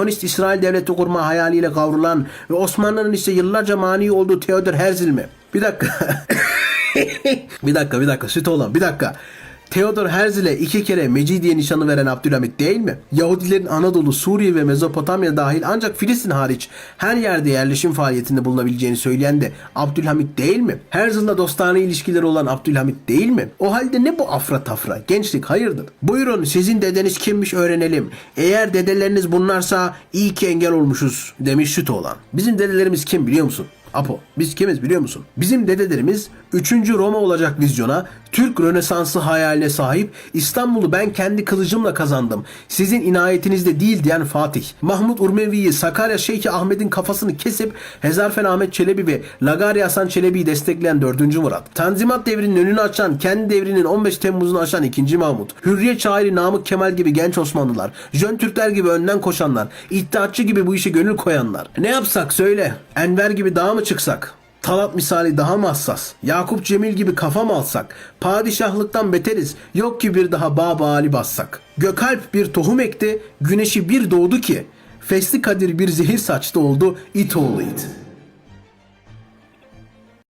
Siyonist İsrail devleti kurma hayaliyle kavrulan ve Osmanlı'nın ise yıllarca mani olduğu Theodor Herzl mi? Bir dakika. bir dakika bir dakika süt olan bir dakika. Theodor Herzl'e iki kere Mecidiye nişanı veren Abdülhamit değil mi? Yahudilerin Anadolu, Suriye ve Mezopotamya dahil ancak Filistin hariç her yerde yerleşim faaliyetinde bulunabileceğini söyleyen de Abdülhamit değil mi? Herzl'la dostane ilişkileri olan Abdülhamit değil mi? O halde ne bu afra tafra? Gençlik hayırdır? Buyurun sizin dedeniz kimmiş öğrenelim. Eğer dedeleriniz bunlarsa iyi ki engel olmuşuz demiş süt olan. Bizim dedelerimiz kim biliyor musun? Apo, biz kimiz biliyor musun? Bizim dedelerimiz 3. Roma olacak vizyona, Türk Rönesansı hayaline sahip, İstanbul'u ben kendi kılıcımla kazandım. Sizin inayetinizde değil diyen Fatih. Mahmut Urmevi'yi Sakarya Şeyhi Ahmet'in kafasını kesip Hezarfen Ahmet Çelebi ve Lagari Hasan Çelebi'yi destekleyen 4. Murat. Tanzimat devrinin önünü açan, kendi devrinin 15 Temmuz'unu aşan 2. Mahmut. Hürriyet şairi Namık Kemal gibi genç Osmanlılar. Jön Türkler gibi önden koşanlar. İttihatçı gibi bu işe gönül koyanlar. Ne yapsak söyle. Enver gibi dağa mı çıksak? Talat misali daha mı hassas? Yakup Cemil gibi kafa mı alsak? Padişahlıktan beteriz. Yok ki bir daha Baba Ali bassak. Gökalp bir tohum ekti. Güneşi bir doğdu ki. Fesli Kadir bir zehir saçtı oldu. it oğlu it.